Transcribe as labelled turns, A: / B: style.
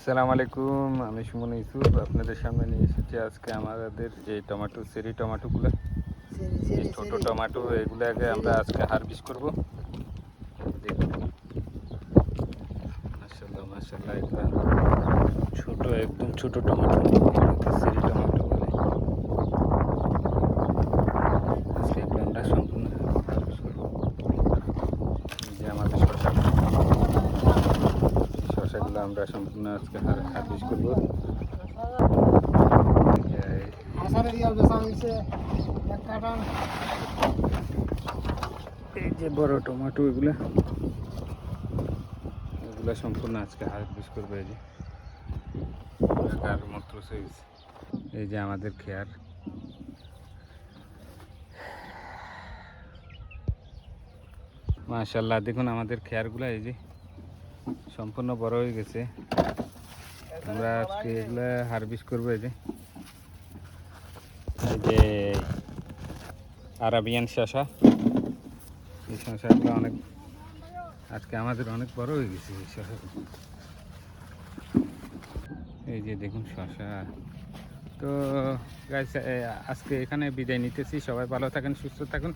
A: আসসালামু আলাইকুম আমি সুমন ইউসুফ আপনাদের সামনে নিয়ে এসেছি আজকে আমাদের এই টমাটো চেরি টমাটোগুলো। এই ছোট টমেটো এগুলোকে আমরা আজকে হারভেস্ট করব। মাসাল্লাহ মাসাল্লাহ ছোটো একদম ছোটো টমাটো। চেরি টমেটো বলে আজকে এগুলো আমরা সম্পূর্ণ হারভেস্ট করব এই যে আমাদের শশা শশাগুলো আমরা সম্পূর্ণ আজকে হারভেস্ট করব। এই যে বড় টমেটো এগুলো এগুলো সম্পূর্ণ আজকে হারভেস্ট করবে এই যে। এই যে আমাদের খেয়ার। মাশাল্লাহ দেখুন আমাদের খেয়ারগুলো এই যে। সম্পূর্ণ বড় হয়ে গেছে। আমরা আজকে এগুলো হারভেস্ট করব এই যে। এই যে আরাবিয়ান শশা এই শশাগুলো অনেক আজকে আমাদের অনেক বড় হয়ে গেছে এই শশাগুলো এই যে দেখুন শশা তো আজকে এখানে বিদায় নিতেছি। সবাই ভালো থাকেন, সুস্থ থাকুন।